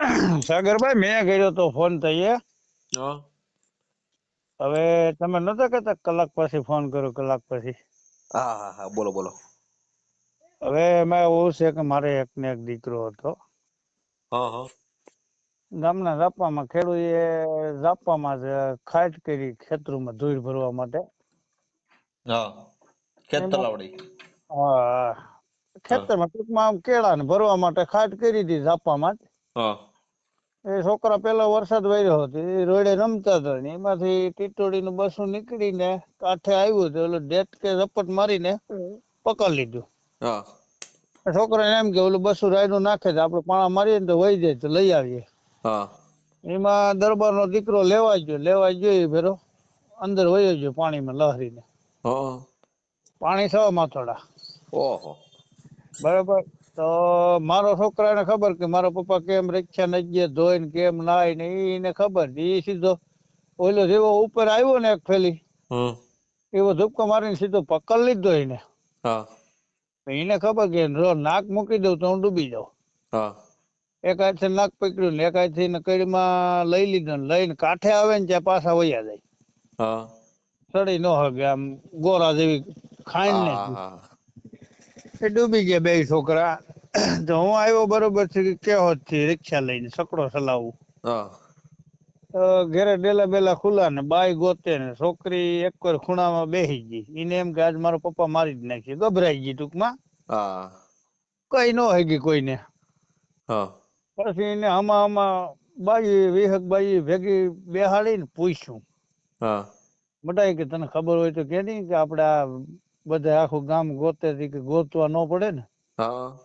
સાગરભાઈ મેં કર્યો તો ફોન થઈએ હવે તમે નતા કહેતા કલાક પછી ફોન કરો કલાક પછી? હા હા હા બોલો બોલો. હવે એમાં એવું છે કે મારે એક ને એક દીકરો હતો. ગામના ઝાપામાં ખેડૂએ ઝાપામાં જ ખાટ કરી ખેતરોમાં ધૂળ ભરવા માટે. હા ખેત તલાવડી. હા. ખેતરમાં ટૂંકમાં આમ કેળા ને ભરવા માટે ખાટ કરી હતી ઝાપામાં માટે એ છોકરા પેલા વરસાદ વર્યો હતો એ રોડે રમતા હતા ને એમાંથી ટીટોડી નું બસું નીકળીને કાંઠે આવ્યું તો ઓલું ડેટ કે ઝપટ મારીને પકડી લીધું. હા. છોકરાને એમ કે ઓલું બસું રાયડું નાખે છે આપણે પાણા મારીએ ને તો વહી જાય તો લઈ આવીએ. હા. એમાં દરબારનો દીકરો લેવા ગયો લેવા ગયો એ ફેરો અંદર વયો ગયો પાણીમાં લહરીને. હા. પાણી સવા માથોડા. ઓહો. બરાબર? તો મારો છોકરાને ખબર કે મારા પપ્પા કેમ રખ્યા નજ્જે ધોઈને કેમ નાય ને એને ખબર ઈ સીધો ઓલો જેવો ઉપર આવ્યો ને એક ફેલી એવો ધુપકો મારીને સીધો પકડ લીધો એને. એને ખબર કે જો નાક મૂકી દઉં તો હું ડૂબી જાઉં. હા. એક હાથે નાક પકડ્યું ને એક હાથે ને કડીમાં લઈ લીધો ને લઈને કાંઠે આવે ને ત્યાં પાછા વયા જાય. સડી ન હગે આમ ગોરા જેવી ખાઈને ને એ ડૂબી ગયા બે છોકરા. તો હું આવ્યો બરોબર છે કેવો થી રિક્ષા લઈને સકડો ચલાવું. ઘરે ડેલા બેલા ખુલ્લા ને બાઈ ગોતે ને છોકરી એક વાર ખૂણામાં બેસી ગઈ. એને એમ કે આજ મારો પપ્પા મારી જ નાખી. ગભરાઈ ગઈ ટૂંકમાં. કઈ ન હેગી કોઈને. પછી એને આમાં આમાં બાઈ વિહક બાઈ ભેગી બેહાડીને પૂછ્યું. મટાઈ કે તને ખબર હોય તો કે નહીં કે આપડા આ બધા આખું ગામ ગોતે કે ગોતવા ન પડે ને. હા.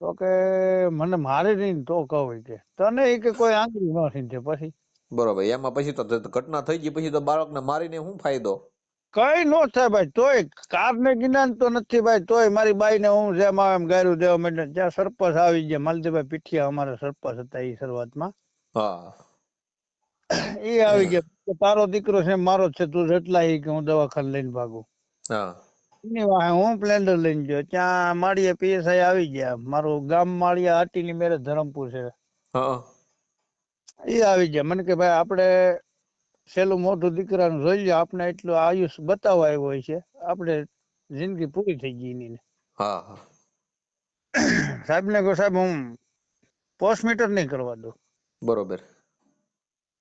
તો કે મને મારે નહીં તો કહું કે તને કે કોઈ આંગળી ન સીંધે પછી. બરોબર એમાં પછી તો ઘટના થઈ ગઈ પછી તો બાળકને મારીને શું ફાયદો? કઈ નો થાય ભાઈ તોય કાર ને જ્ઞાન તો નથી ભાઈ તોય મારી બાઈ ને હું જેમ આવે એમ ગાયરું દેવા માંડે ત્યાં સરપંચ આવી ગયા માલદેભાઈ પીઠિયા અમારા સરપંચ હતા એ શરૂઆતમાં. હા. એ આવી ગયા તારો દીકરો છે મારો છે તું જેટલા એ કે હું દવાખાને લઈને ભાગું. હા. એની વાહે હું પ્લેન્ડર લઈને ગયો. ત્યાં માળીએ પીએસઆઈ આવી ગયા. મારું ગામ માળિયા હાટીની મેરે ધરમપુર છે. એ આવી ગયા. મને કે ભાઈ આપણે છેલ્લું મોટું દીકરાનું જોઈ લ્યો. આપણે એટલું આયુષ બતાવવા આવ્યો હોય છે. આપણે જિંદગી પૂરી થઈ ગઈ એની. હા સાહેબ ને કહો સાહેબ હું પોસ્ટમીટર નહીં કરવા દઉં. બરોબર.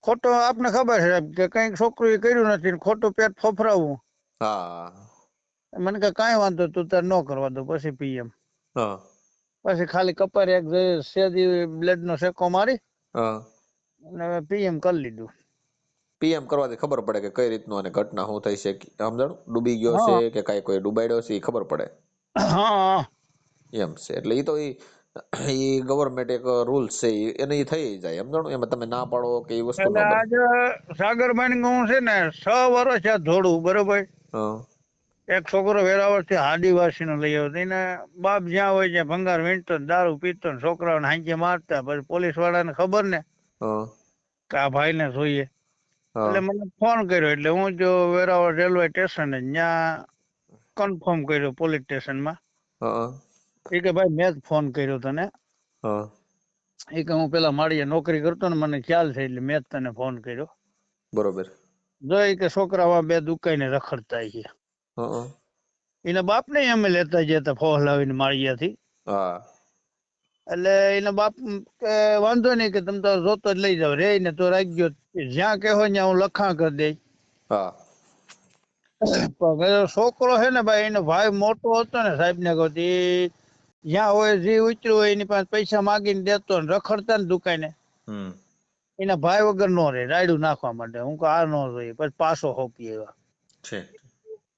ખોટો આપને ખબર છે સાહેબ કે કંઈક છોકરું કર્યું નથી ખોટું પેટ ફફરાવવું હા. મને કે કાંઈ વાંધો તું તાર ન કરવા દો પછી પીએમ પછી ખાલી કપર એક સેદી બ્લેડ નો સેકો મારી અને પીએમ કરી લીધું. પીએમ કરવાથી ખબર પડે કે કઈ રીતનું અને ઘટના શું થઈ છે સમજણ? ડૂબી ગયો છે કે કાંઈ કોઈ ડૂબાડ્યો છે એ ખબર પડે. હા. એમ છે એટલે એ તો એ એ ગવર્મેન્ટ એક રૂલ્સ છે એને એ થઈ જાય સમજણ? એમાં તમે ના પાડો કે એ વસ્તુ આજે સાગરભાઈ ને હું છે ને છ વર્ષ આ ધોળું બરોબર? હા. એક છોકરો વેરાવળથી આદિવાસી નો લઈ આવ્યો એને બાપ જ્યાં હોય ત્યાં ભંગાર વીણતો દારૂ પીતો ને છોકરાઓને હાંજે મારતા પછી પોલીસ વાળાને ખબર ને કે આ ભાઈ ને જોઈએ એટલે મને ફોન કર્યો એટલે હું જો વેરાવળ રેલવે સ્ટેશન ત્યાં કન્ફર્મ કર્યો પોલીસ સ્ટેશનમાં. હા એ કે ભાઈ મેં જ ફોન કર્યો તને. એ કે હું પેલા માળીએ નોકરી કરતો ને મને ખ્યાલ છે એટલે મેં જ તને ફોન કર્યો. બરોબર. જો કે છોકરામાં બે દુકાઈને રખડતા છે. હા. બાપ ને અમે લેતા જતા ફોહલાવીને માળિયાથી. હા. એટલે એના બાપ કે વાંધો નહીં કે તમે તો જોતો જ લઈ જાવ રે ને તો રાખજો. જ્યાં કહેવો ત્યાં હું લખાણ કરી દઈશ. હા. છોકરો છે ને ભાઈ એનો ભાઈ મોટો હતો ને સાહેબ ને કહો જ્યાં હોય જે ઉતર્યું હોય એની પાસે પૈસા માગીને દેતો ને રખડતા ને દુકાને. એના ભાઈ વગર નો રે રાયડું નાખવા માટે. હું કે આ નો જોઈએ પછી પાછો હોપી એવા છે.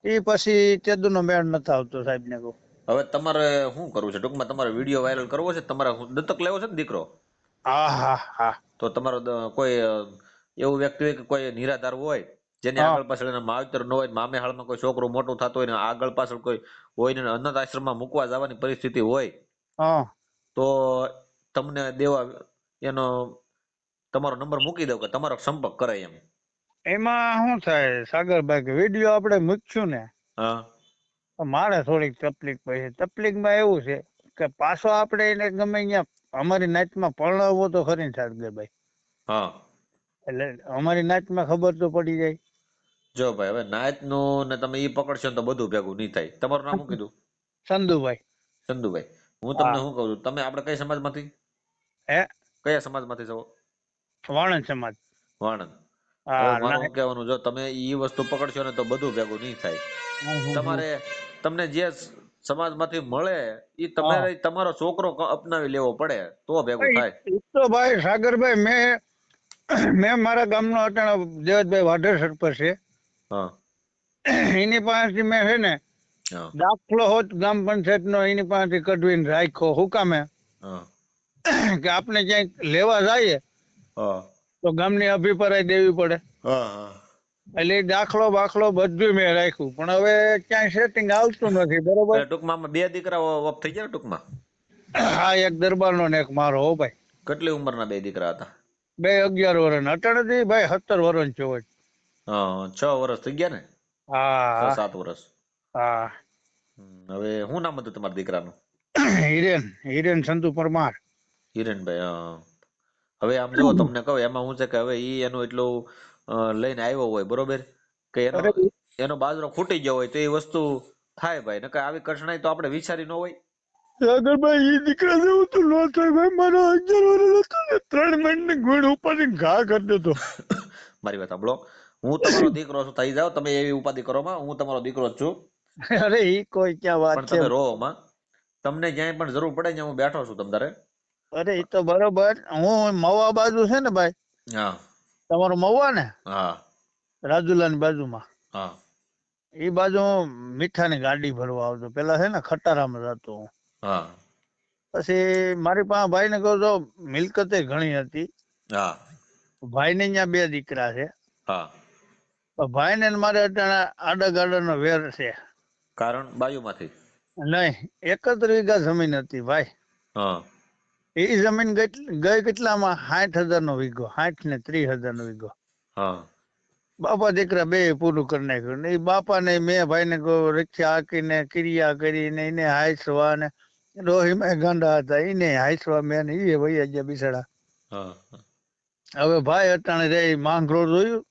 એ પછી તેદુનો મેળ નથી આવતો સાહેબ ને કહું. હવે તમારે શું કરવું છે? ટૂંકમાં તમારે વીડિયો વાયરલ કરવો છે? તમારે દત્તક લેવો છે ને દીકરો? હા હા હા. તો તમારો કોઈ એવું વ્યક્તિ હોય કે કોઈ નિરાધાર હોય જેની આગળ પાછળ એના માવતર ન હોય મામે હાલમાં કોઈ છોકરો મોટું થતું હોય ને આગળ પાછળ કોઈ હોય ને અનાથ આશ્રમમાં મૂકવા જવાની પરિસ્થિતિ હોય તો તમને દેવા એનો તમારો નંબર મૂકી દઉં કે તમારો સંપર્ક કરે એમ. એમાં શું થાય? સાગરભાઈ કે વીડિયો આપણે મૂકશું ને મારે થોડીક તકલીફ પડી તકલીફમાં એવું છે કે પાછો આપણે એને ગમે અહીંયા અમારી નાચમાં પરણાવવો તો ખરી સાગરભાઈ. એટલે અમારી નાચમાં ખબર તો પડી જાય. જો ભાઈ હવે નાયતનું ને તમે ઈ પકડશો તો બધું ભેગું નહીં થાય. તમારું નામ શું કીધું? સંધુભાઈ ચંદુભાઈ હું તમને શું કહું છું? તમે આપણે કઈ સમાજમાંથી? હે? કયા સમાજમાંથી છો? વાણંદ સમાજ. વાણંદ. મારું ના- કહેવાનું જો તમે ઈ વસ્તુ પકડશો ને તો બધું ભેગું નહીં થાય. તમારે તમને જે સમાજમાંથી મળે એ તમારે તમારો છોકરો અપનાવી લેવો પડે તો ભેગું થાય. તો ભાઈ સાગરભાઈ મેં મેં મારા ગામનો અટાણો દેવતભાઈ વાઢેર સરપંચ છે. હા. એની પાસેથી મેં છે ને દાખલો હોત ગ્રામ પંચાયતનો એની પાસેથી કઢવીને રાખ્યો. હુકામે કે આપણે ક્યાંક લેવા જઈએ હા. તો ગામની અભિપ્રાય દેવી પડે. હા હા. એટલે દાખલો બાખલો બધું મેં રાખ્યું. પણ હવે ક્યાંય સેટિંગ આવતું નથી બરોબર? ટૂંકમાં બે દીકરાઓ વપ થઈ ગયા ટૂંકમાં? હા એક દરબારનો ને એક મારો હો ભાઈ. કેટલી ઉંમરના બે દીકરા હતા? બે અગિયાર વર્ષ અટાણેથી ભાઈ સત્તર વર્ષ છો છ વર્ષ થઈ ગયા ને? હા. સાત વર્ષ હા. હવે શું નામ હતું તમારા દીકરાનું? હિરેન હિરેન સંતુ પરમાર. હિરેનભાઈ હા. હવે આમ જો તમને કહું એમાં હું છે કે હવે ઈ એનું એટલું લઈને આવ્યો હોય બરોબર? કે એનો એનો બાજરો ખૂટી ગયો હોય તો એ વસ્તુ થાય ભાઈ નકર આવી કઠણાઈ તો આપણે વિચારી ન હોય. સાગરભાઈ ઈ દીકરા જેવું તો ન થાય ભાઈ મારો અગિયાર વર્ષ હતો ને ત્રણ મિનિટ ગુણ ઉપાડીને ઘા કરી દેતો. મારી વાત સાંભળો. હું તમારો દીકરો છું થઈ જાવ તમે એવી ઉપાધિ કરો માં હું તમારો દીકરો છું. અરે ઈ કોઈ ક્યાં વાત છે તમે રો માં તમને જ્યાં પણ જરૂર પડે ત્યાં હું બેઠો છું તમ તારે. અરે એ તો બરોબર. હું મવા બાજુ છે ને ભાઈ હા. તમારો મવા ને? હા. રાજુલાની બાજુમાં. હા. ઈ બાજુ મીઠાની ગાડી ભરવા આવતો પેલા છે ને ખટારામાં જતો હું. હા. પછી મારી પાસે ભાઈને કહું તો મિલકતે ઘણી હતી. હા. ભાઈને ત્યાં બે દીકરા છે. હા. ભાઈ ને મારે અત્યારે આડા ગાડાનો વેર છે. કારણ બાયુમાંથી? નહીં એકત્ર વીઘા જમીન હતી ભાઈ. હા. એ જમીન ગઈ કેટલામાં? સાઠ હજાર નો વીઘો સાઠ ને ત્રીસ હજાર નો વીઘો બાપા દીકરા બે પૂરું કરી નાખ્યું ને એ બાપા ને મેં ભાઈ ને રિક્ષા હાકીને ક્રિયા કરીને એને હાઈસવા ને રોહીમાં ગાંડા હતા એને હાઈસવા મેં ને એ વૈયા ગયા બિસાડા. હવે ભાઈ અટાણે રે માંગરોળ જોયું?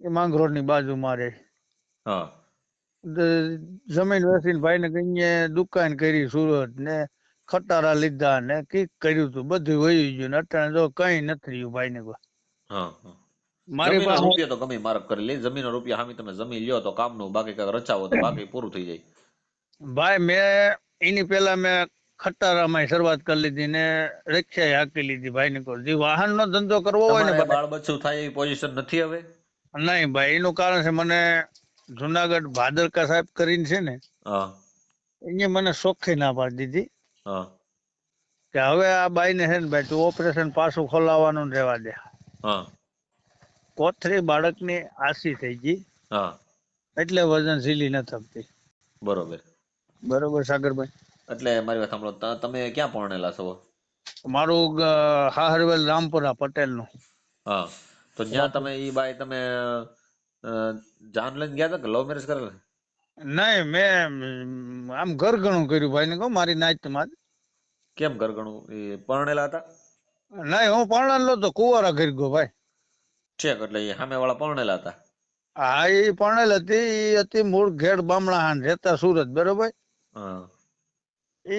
એ માંગરોળની બાજુ મારે. જમીન વેચીને ભાઈ ને કઈ દુકાન કરી સુરત ને ખટારા લીધા ને કીક કર્યું તું? બધું વહી ગયું ને અટાણે જો કઈ નથી રહ્યું ભાઈ ને. મારી પાસે રૂપિયા તો ગમે ઈ મારક કરી લે. જમીન રૂપિયા હામી તમે જમીન લ્યો તો કામનું બાકી કાંઈક રચાવો તો બાકી પૂરું થઈ જાય. ભાઈ મેં એની પેલા મેં ખટારામાં શરૂઆત કરી લીધી ને રિક્ષા હાકી લીધી ભાઈ ને જે વાહન નો ધંધો કરવો હોય ને બાળ બચ્ચું થાય એવી પોઝિશન નથી હવે? નહીં ભાઈ એનું કારણ છે મને જુનાગઢ ભાદરકા સાહેબ કરીને છે ને એને મને ચોખ્ખી ના પાડી દીધી. હા. કે હવે આ બાઈ ને છે ને ભાઈ તું ઓપરેશન પાછું ખોલાવવાનું રહેવા દે. હા. કોથળી બાળકની આસી થઈ ગઈ. હા. એટલે વજન ઝીલી ન થકતી બરોબર. બરોબર સાગરભાઈ? એટલે મારી વાત સાંભળો તમે ક્યાં પરણેલા છો? મારું હાહરવેલ રામપુરા પટેલનું હા. તો જ્યાં તમે ઈ બાઈ તમે જાન લઈને ગયા હતા કે લવ મેરેજ કરેલા? નહીં મેં આમ ઘર ઘણું કર્યું ભાઈ ને કહું મારી નાચમાં જ. કેમ ગરગણું એ પરણેલા હતા? નહીં હું પરણેલો તો કુવારા ઘર ગયો ભાઈ. ઠેક એટલે એ સામે વાળા પરણેલા હતા. હા એ પરણેલ હતી એ હતી મૂળ ઘેડ બામણાહાન રહેતા સુરત બરોબર? હા. એ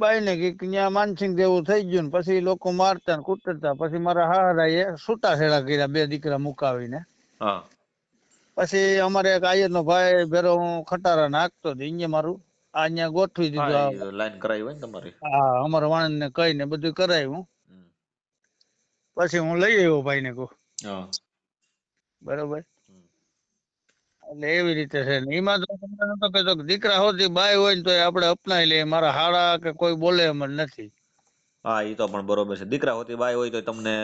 બાઈ ને કે ત્યાં માનસિંગ જેવું થઈ ગયું ને પછી લોકો મારતા ને કૂટતા પછી મારા હારા એ છૂટાછેડા કર્યા બે દીકરા મુકાવીને. હા. પછી અમારે એક આયર નો ભાઈ ભેરો હું ખટારા નાખતો હતો અહીંયા મારું અહીંયા ગોઠવી દીધું લાઈન કરાવી હોય ને તમારી. હા અમારા વાણંદ ને કહીને બધું કરાવ્યું પછી હું લઈ આવ્યો ભાઈ ને કહું બરોબર. એટલે એવી રીતે છે ને. એમાં તો નતો કહેતો કે દીકરા હોતી બાય હોય ને તો આપણે અપનાવી લઈએ. મારા હાડા કે કોઈ બોલે એમ જ નથી. હા એ તો પણ બરોબર છે. દીકરા હોતી બાય હોય તો તમને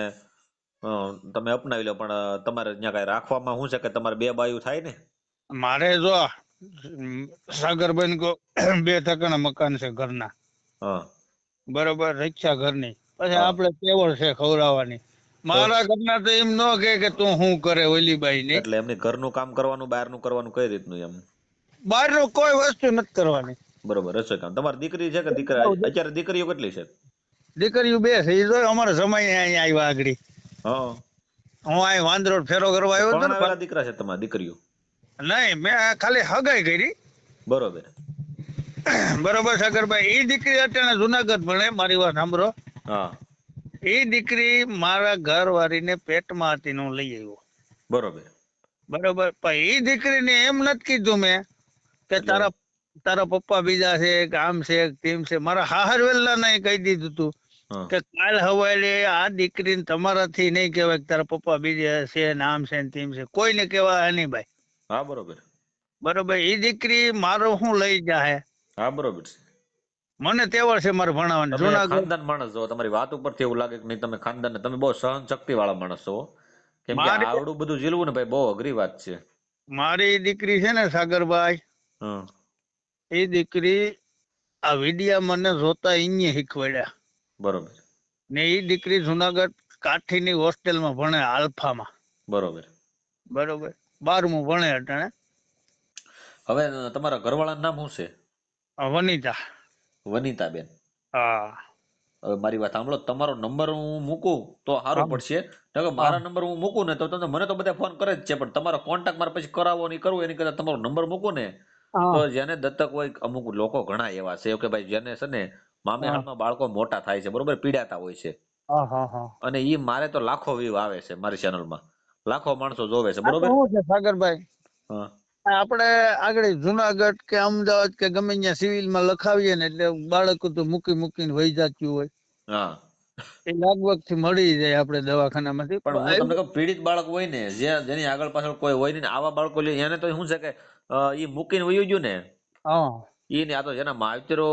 તમે અપનાવી લો. પણ તમારે ત્યાં કઈ રાખવામાં શું છે કે તમારે બે બાયું થાય ને? મારે જો સાગરબેન કો બે ટકાના મકાન છે ઘરના. હા. બરોબર રક્ષા ઘરની. પછી આપણે કેવળ છે ખવડાવવાની. મારા ઘરના તો એમ ન કે કે તું શું કરે ઓલી બાઈ ને એટલે એમને ઘરનું કામ કરવાનું બહારનું કરવાનું કઈ રીતનું એમ? બહારનું કોઈ વસ્તુ નથી કરવાની. બરોબર રસોઈ કામ. તમારી દીકરી છે કે દીકરા? અત્યારે દીકરીઓ કેટલી છે? દીકરીઓ બે છે એ જો અમારા સમય અહીંયા આવ્યા આગળ. હા. હું અહીં વાંદરોડ ફેરો કરવા આવ્યો હતો દીકરા છે તમારા દીકરીઓ? નહીં મેં ખાલી હગાઈ કરી. બરોબર. બરોબર સાગરભાઈ એ દીકરી અત્યારે જુનાગઢ ભણે મારી વાત સાંભળો. હા. એ દીકરી મારા ઘરવાળીને પેટમાં હતી હું લઈ આવ્યો. બરોબર. બરોબર પણ એ દીકરીને એમ નથી કીધું મેં કે તારા તારા પપ્પા બીજા છે કે આમ છે તેમ છે. મારા હાહર વેલા ને કહી દીધું તું કે કાલ હવાલે આ દીકરીને તમારાથી નહીં કહેવાય કે તારા પપ્પા બીજા છે ને આમ છે ને તેમ છે. કોઈને કહેવાય નહીં ભાઈ. હા બરોબર. બરોબર. એ દીકરી મારો હું લઈ જાય હા બરોબર છે. મને તેવળ છે મારે ભણાવવાનું. જૂના ખાનદાન માણસ છો તમારી વાત ઉપરથી એવું લાગે કે નહીં તમે ખાનદાન તમે બહુ સહન શક્તિ વાળા માણસ છો કેમ કે આવડું બધું જીલવું ને ભાઈ બહુ અઘરી વાત છે. મારી દીકરી છે ને સાગરભાઈ એ દીકરી આ વિડિયા મને જોતા અહીંયા શીખવાડ્યા. બરોબર. ને એ દીકરી જુનાગઢ કાઠીની હોસ્ટેલમાં ભણે આલ્ફામાં. બરોબર. બરોબર. બારમું ભણે અટાણે. હવે તમારા ઘરવાળાનું નામ શું છે? વનિતા વનિતા. બેન હા. હવે મારી વાત સાંભળો તમારો નંબર હું મૂકું તો સારું પડશે. નકર મારા નંબર હું મૂકું ને તો તમને મને તો બધા ફોન કરે જ છે પણ તમારો કોન્ટેક્ટ મારે પછી કરાવો નહીં કરવું એની કરતા તમારો નંબર મૂકું ને તો જેને દત્તક હોય અમુક લોકો ઘણા એવા છે કે ભાઈ જેને છે ને મામે હાલમાં બાળકો મોટા થાય છે બરોબર પીડાતા હોય છે. અને ઈ મારે તો લાખો વ્યૂ આવે છે મારી ચેનલમાં લાખો માણસો જોવે છે બરોબર? સાગરભાઈ. આપણે આગળ જુનાગઢ કે અમદાવાદ કે ગમે ત્યાં સિવિલમાં લખાવીએ ને એટલે બાળકો તો મૂકી મૂકીને વહી જતું હોય. હા. એ લગભગથી મળી જાય આપણે દવાખાનામાંથી. પણ હું તમને કહું પીડિત બાળક હોય ને જે જેની આગળ પાછળ કોઈ હોય ને આવા બાળકો લે એને તો શું છે કે એ મૂકીને વયું ગયું ને હા. એ ને આ તો જેના માવતરો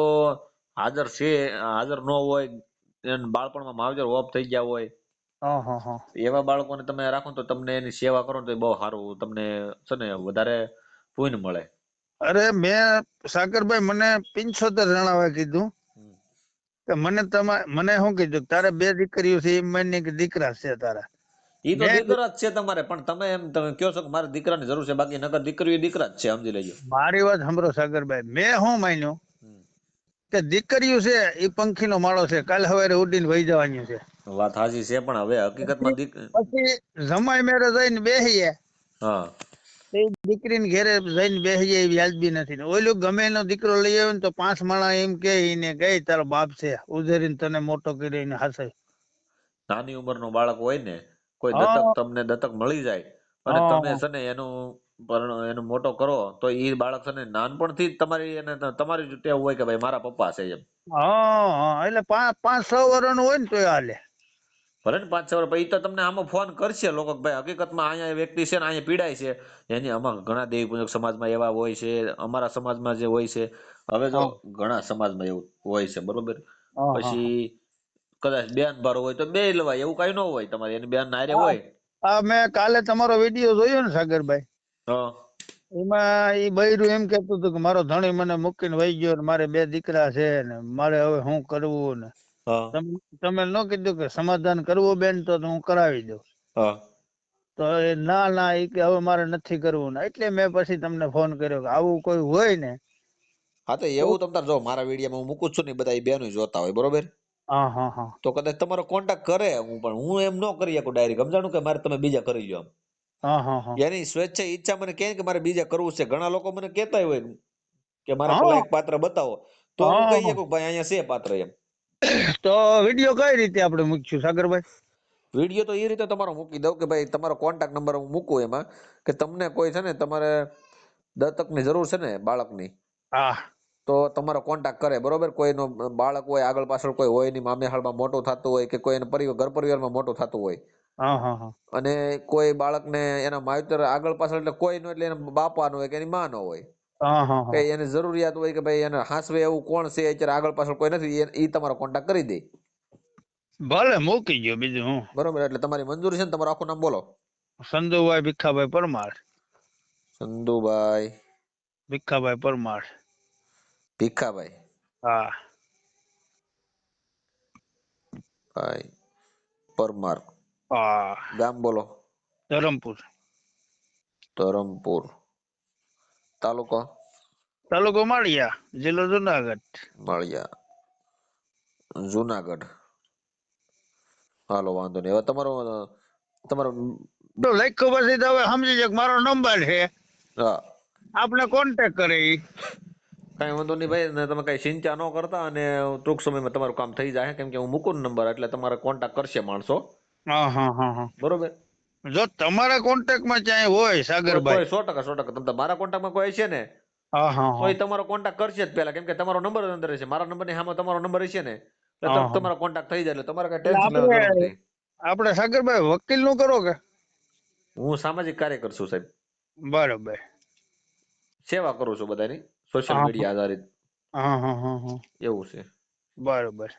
હાજર છે હાજર ન હોય બાળપણમાં માવતર ઓફ થઈ ગયા હોય એવા બાળકોને તમે રાખો તો તમને એની સેવા કરો તો બહુ સારું તમને છે ને વધારે પુણ્ય મળે. અરે મેં સાગરભાઈ મને પિંચોતેર જણાવે કીધું. કે મને તમારે મને શું કીધું? કે તારે બે દીકરીઓ છે એમ મને કે દીકરા છે તારા. ઈ તો દીકરા જ છે તમારે પણ તમે એમ તમે કહો છો કે મારે દીકરાની જરૂર છે બાકી નકર દીકરીઓ દીકરા જ છે સમજી લેજો. મારી વાત સાંભળો સાગરભાઈ મેં શું માન્યું. કે દીકરીઓ છે એ પંખીનો માળો છે. કાલ સવારે ઉડીને વહી જવાની છે. વાત સાચી છે પણ હવે હકીકતમાં પછી જમાઈ મેરે જઈને બેહીએ. હા. એ દીકરીને ઘેરે જઈને બેસી એ વ્યાજબી નથી. ને ઓલું ગમે એનો દીકરો લઈ આવે ને તો પાંચ માણા એમ કે એને ગઈ તારો બાપ છે. ઉધેરીને તને મોટો કરીને હાસે. નાની ઉંમરનો બાળક હોય ને કોઈ. દત્તક તમને દત્તક મળી જાય. અને તમે છે ને એનું પરણ- એનો મોટો કરો તો એ બાળક છે ને નાનપણથી જ તમારી એને તમારી જ ટેવ હોય કે ભાઈ મારા પપ્પા છે એમ. હા હા એટલે પાંચ પાંચ છ વર્ષનો હોય ને તો હાલે. ભલે ને પાંચ છ વર્ષ પછી તો તમને આમાં ફોન કરશે લોકો ભાઈ હકીકતમાં અહીંયા વ્યક્તિ છે ને અહીંયા પીડાય છે. એની આમાં ઘણા દેવી પૂજક સમાજમાં એવા હોય છે અમારા સમાજમાં જે હોય છે. હવે જો. ઘણા સમાજમાં એવું હોય છે બરોબર? પછી કદાચ બેન ભારો હોય તો બે લવાય એવું કઈ ન હોય તમારે એની બેન નારે હોય. મેં કાલે તમારો વીડિયો જોયો ને સાગરભાઈ. એમાં એ બૈરું એમ કેતું હતું કે મારો ધણી મને મૂકીને વહી ગયો ને મારે બે દીકરા છે ને મારે હવે શું કરવું ને. તમે ન કીધું કે સમાધાન કરવું બેન તો હું કરાવી દઉં. તો એ ના ના એ કે હવે મારે નથી કરવું ને. એટલે મેં પછી તમને ફોન કર્યો કે આવું કોઈ હોય ને હા તો એવું તમ જો મારા વિડીયોમાં હું મૂકું છું ને બધા એ બેનો જોતા હોય બરોબર? હા હા હા. તો કદાચ તમારો કોન્ટેક્ટ કરે હું પણ હું એમ ન કરી શકું ડાયરેક્ટ સમજાણું કે મારે તમે બીજા કરી લો એમ? હા હા હા એની સ્વેચ્છા ઈચ્છા મને કહે કે મારે બીજા કરવું છે. ઘણા લોકો મને કહેતા હોય કે મારા પેલા એક પાત્ર બતાવો. તો હું કહીએ કે ભાઈ અહીંયા છે પાત્ર એમ. તો વીડિયો કઈ રીતે આપણે મૂકશું સાગરભાઈ? વીડિયો તો એ રીતે તમારો મૂકી દઉં કે ભાઈ તમારો કોન્ટેક્ટ નંબર હું મૂકું એમાં કે તમને કોઈ છે ને તમારે દત્તકની જરૂર છે ને બાળકની હા. તો તમારો કોન્ટેક્ટ કરે બરોબર? કોઈનો બાળક હોય આગળ પાછળ કોઈ હોય નહીં મામેહાળમાં મોટું થતું હોય કે કોઈ એના પરિવાર ઘર પરિવારમાં મોટું થતું હોય અને કોઈ બાળકને એના માવતર આગળ પાછળ એટલે કોઈ નો એટલે એના બાપાનો હોય કે એની માં નો હોય. હા હા કે એને જરૂરિયાત હોય કે ભાઈ એને હાસવે એવું કોણ છે અત્યારે આગળ પાછળ કોઈ નથી એ તમારો કોન્ટેક્ટ કરી દે. ભલે મૂકી ગયો બીજું હું. બરોબર એટલે તમારી મંજૂરી છે ને તમારું આખું નામ બોલો. સંધુભાઈ ભીખાભાઈ પરમાર. સંધુભાઈ ભીખાભાઈ પરમાર. ભીખાભાઈ. હા. ભાઈ પરમાર. હા ગામ બોલો ધરમપુર ધરમપુર તાલુકો તાલુકો માળિયા જિલ્લો જુનાગઢ માળિયા જુનાગઢ હાલો વાંધો નહીં. હવે તમારો તમારો તો લખ્યું પછી તો હવે સમજી જાય કે મારો નંબર છે. હા. આપણે કોન્ટેક કરે. કઈ વાંધો નહીં ભાઈ ને તમે કઈ ચિંતા ન કરતા અને ટૂંક સમયમાં તમારું કામ થઈ જાય કેમ કે હું મૂકું નંબર એટલે તમારે કોન્ટેક્ટ કરશે માણસો. બરોબર? જો તમારા કોન્ટેક્ટમાં ક્યાંય હોય સાગરભાઈ. કોઈ સો ટકા સો ટકા. તમે મારા કોન્ટેક્ટમાં કોઈ છે ને? એ તમારો કોન્ટેક્ટ કરશે જ પહેલા. કેમ કે તમારો નંબર અંદર છે મારા નંબરની સામે તમારો નંબર છે ને? તમારો કોન્ટેક્ટ થઈ જાય એટલે તમારે કઈ ટેન્શન આપણે સાગરભાઈ વકીલનું કરો કે? હું સામાજિક કાર્યકર છું સાહેબ. બરોબર. સેવા કરું છું બધાની. સોશિયલ મીડિયા આધારિત. હા હા હા. એવું છે. બરોબર.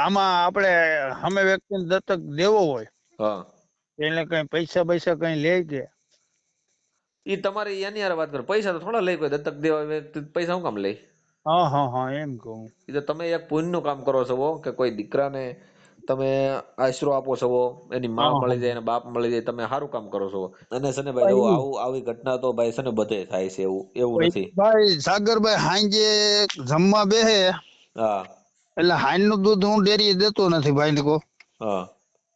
આમાં આપણે સામે વ્યક્તિને દત્તક દેવો હોય હા. એને કઈ પૈસા પૈસા કઈ લે કે? ઈ તમારે એની યાર વાત કરો. પૈસા તો થોડા લઈ કોઈ દત્તક દેવા પૈસા હું કામ લઈ હા હા હા એમ કહું. ઈ તો તમે એક પુણ્યનું કામ કરો છો કે કોઈ દીકરાને તમે આશરો આપો છો એની માં મળી જાય અને બાપ મળી જાય તમે સારું કામ કરો છો. અને સને ભાઈ જો આવું આવી ઘટના તો ભાઈ સને બધે થાય છે એવું એવું નથી. ભાઈ સાગરભાઈ હાંજે જમવા બેહે. હા. એટલે હાઈનનું દૂધ હું ડેરી દેતો નથી ભાઈ ને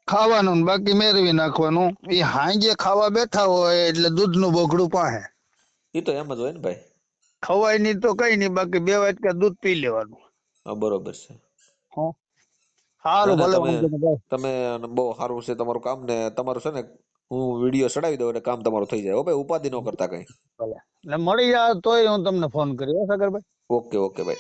ખાવાનું ને બાકી મેળવી નાખવાનું. એ હાંજે ખાવા બેઠા હોય એટલે દૂધનું બોકડું પાહે. એ તો એમ જ હોય ને ભાઈ. ખવાય નહીં તો કઈ નહીં બાકી બે વાટકા દૂધ પી લેવાનું. હા બરોબર છે. સારું ભલે તમે- ભાઈ. બહુ સારું છે તમારું કામ ને તમારું છે ને હું વીડિયો ચડાવી દઉં એટલે કામ તમારું થઈ જાય. હો ભાઈ ઉપાધિ ન કરતા કઈ. ભલે. મળી જાય તોય હું તમને ફોન કર્યો સાગરભાઈ. ઓકે ઓકે ભાઈ.